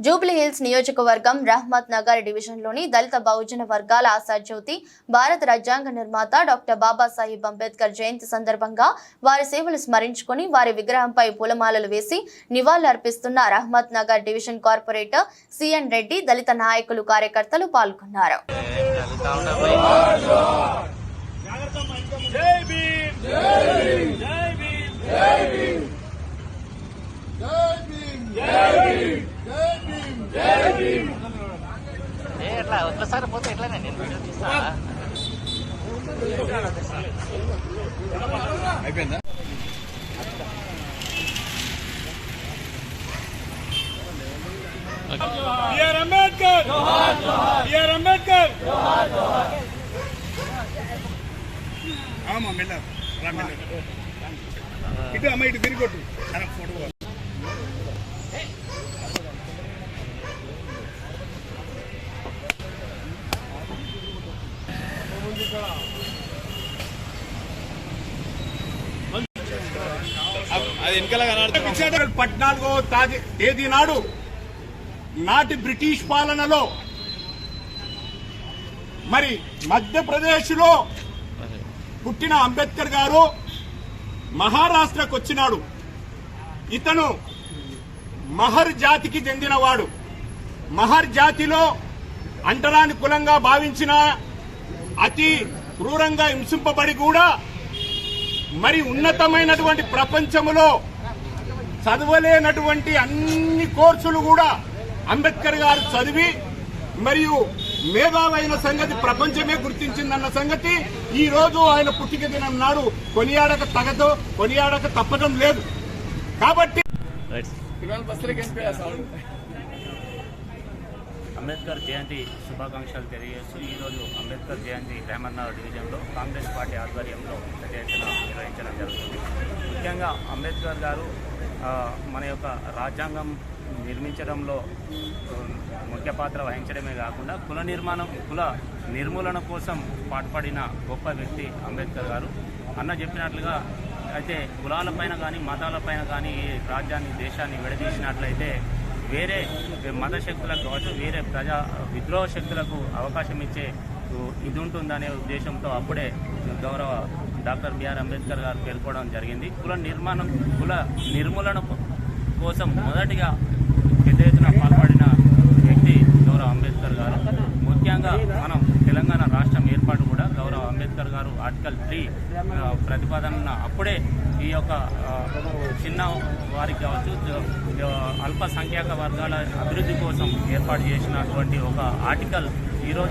జూబ్లీహిల్స్ నియోజకవర్గం రహ్మత్ నగర్ డివిజన్లోని దళిత బహుజన వర్గాల ఆశాజ్యోతి భారత రాజ్యాంగ నిర్మాత డాక్టర్ బాబాసాహెబ్ అంబేద్కర్ జయంతి సందర్భంగా వారి సేవలు స్మరించుకొని వారి విగ్రహంపై పూలమాలలు వేసి నివాళులర్పిస్తున్న Rahmat Nagar division corporator C N Reddy దళిత నాయకులు కార్యకర్తలు పాల్గొన్నారు. ఎట్లా? ఒక్కసారి పోతే ఎట్లానే? నేను వీడియో తీస్తా. B R Ambedkar! B R Ambedkar! ఆమా మెల్ల రా మెల్ల ఇటు అమ్మ ఇటు తిరిగి కొట్టు. అలా ఫోటో పద్నాలుగో తేదీ నాడు నాటి బ్రిటిష్ పాలనలో మరి మధ్యప్రదేశ్లో పుట్టిన అంబేద్కర్ గారు మహారాష్ట్రకు వచ్చినాడు. ఇతను మహర్ జాతికి చెందినవాడు. మహర్ జాతిలో అంటరాని కులంగా భావించిన అతి క్రూరంగా హింసింపబడి కూడా మరి ఉన్నతమైనటువంటి ప్రపంచములో చదవలేనటువంటి అన్ని కోర్సులు కూడా అంబేద్కర్ గారు చదివి మరియు మేధావైన సంగతి ప్రపంచమే గుర్తించిందన్న సంగతి ఈ రోజు ఆయన పుట్టిక దినం నాడు కొనియాడక తగదు కొనియాడక తప్పడం లేదు. కాబట్టి రైట్ అంబేద్కర్ జయంతి శుభాకాంక్షలు తెలియజేస్తూ ఈరోజు అంబేద్కర్ జయంతి రెహమన్నగర్ డివిజన్లో కాంగ్రెస్ పార్టీ ఆధ్వర్యంలో పెద్ద ఎత్తున నిర్వహించడం జరుగుతుంది. ముఖ్యంగా అంబేద్కర్ గారు మన యొక్క రాజ్యాంగం నిర్మించడంలో ముఖ్య పాత్ర వహించడమే కాకుండా కుల నిర్మాణం కుల నిర్మూలన కోసం పాటుపడిన గొప్ప వ్యక్తి అంబేద్కర్ గారు. అన్న చెప్పినట్లుగా అయితే కులాలపైన కానీ మతాలపైన కానీ ఈ రాజ్యాన్ని దేశాన్ని విడదీసినట్లయితే వేరే మత శక్తులకు కావచ్చు వేరే ప్రజా విద్రోహ శక్తులకు అవకాశం ఇచ్చే ఇది ఉంటుందనే ఉద్దేశంతో అప్పుడే గౌరవ డాక్టర్ బిఆర్ అంబేద్కర్ గారు పేర్కోవడం జరిగింది. కుల నిర్మాణం కుల నిర్మూలన కోసం మొదటిగా పెద్ద ఎత్తున పాల్పడిన వ్యక్తి గౌరవ అంబేద్కర్ గారు ముఖ్యంగా మనం తెలంగాణ రాష్ట్రం ఏర్పాటు కూడా గౌరవ అంబేద్కర్ గారు ఆర్టికల్ త్రీ ప్రతిపాదన అప్పుడే ఈ యొక్క చిన్న వారికి కావచ్చు అల్పసంఖ్యాక వర్గాల అభివృద్ధి కోసం ఏర్పాటు చేసినటువంటి ఒక ఆర్టికల్ ఈరోజు